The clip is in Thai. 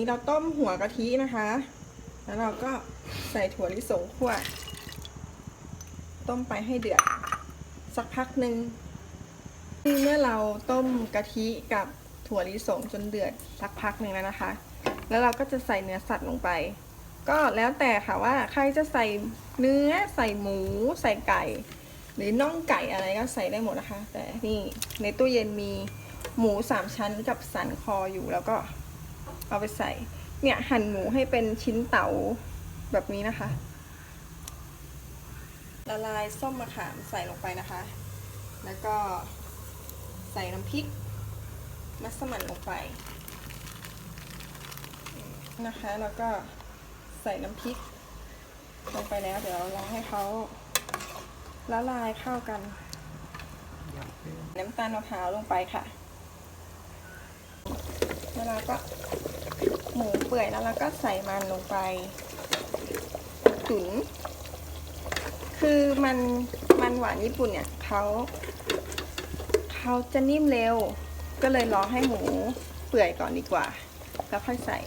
นี่เราต้มหัวกะทินะคะ แล้วเราก็ใส่ถั่วลิสงคั่ว ต้มไปให้เดือด สักพักหนึ่งนี่เมื่อเราต้มกะทิกับถั่วลิสงจนเดือดสักพักหนึ่งแล้วนะคะ แล้วเราก็จะใส่เนื้อสัตว์ลงไป ก็แล้วแต่ค่ะว่าใครจะใส่เนื้อใส่หมู ใส่ไก่ หรือน่องไก่อะไรก็ใส่ได้หมดนะคะ แต่นี่ในตู้เย็นมีหมูสามชั้นกับสันคออยู่แล้วก็ เอาไปใส่ เนี่ยหั่นหมูให้เป็นชิ้นเต๋าแบบนี้นะคะ ละลายส้มมะขามใส่ลงไปนะคะ แล้วก็ใส่น้ำพริก มัสมั่นลงไปนะคะ แล้วก็ใส่น้ำพริก ลงไปแล้ว เดี๋ยวเราลองให้เขาละลายเข้ากัน น้ำตาลมะพร้าวลงไปค่ะ แล้วเราก็ หมูเปื่อยแล้วเราก็ใส่มันลงไป ตุ๋นคือมันมันหวานญี่ปุ่นเนี่ยเขาเขาจะนิ่มเร็ว ก็เลยรอให้หมูเปื่อยก่อนดีกว่า แล้วค่อยใส่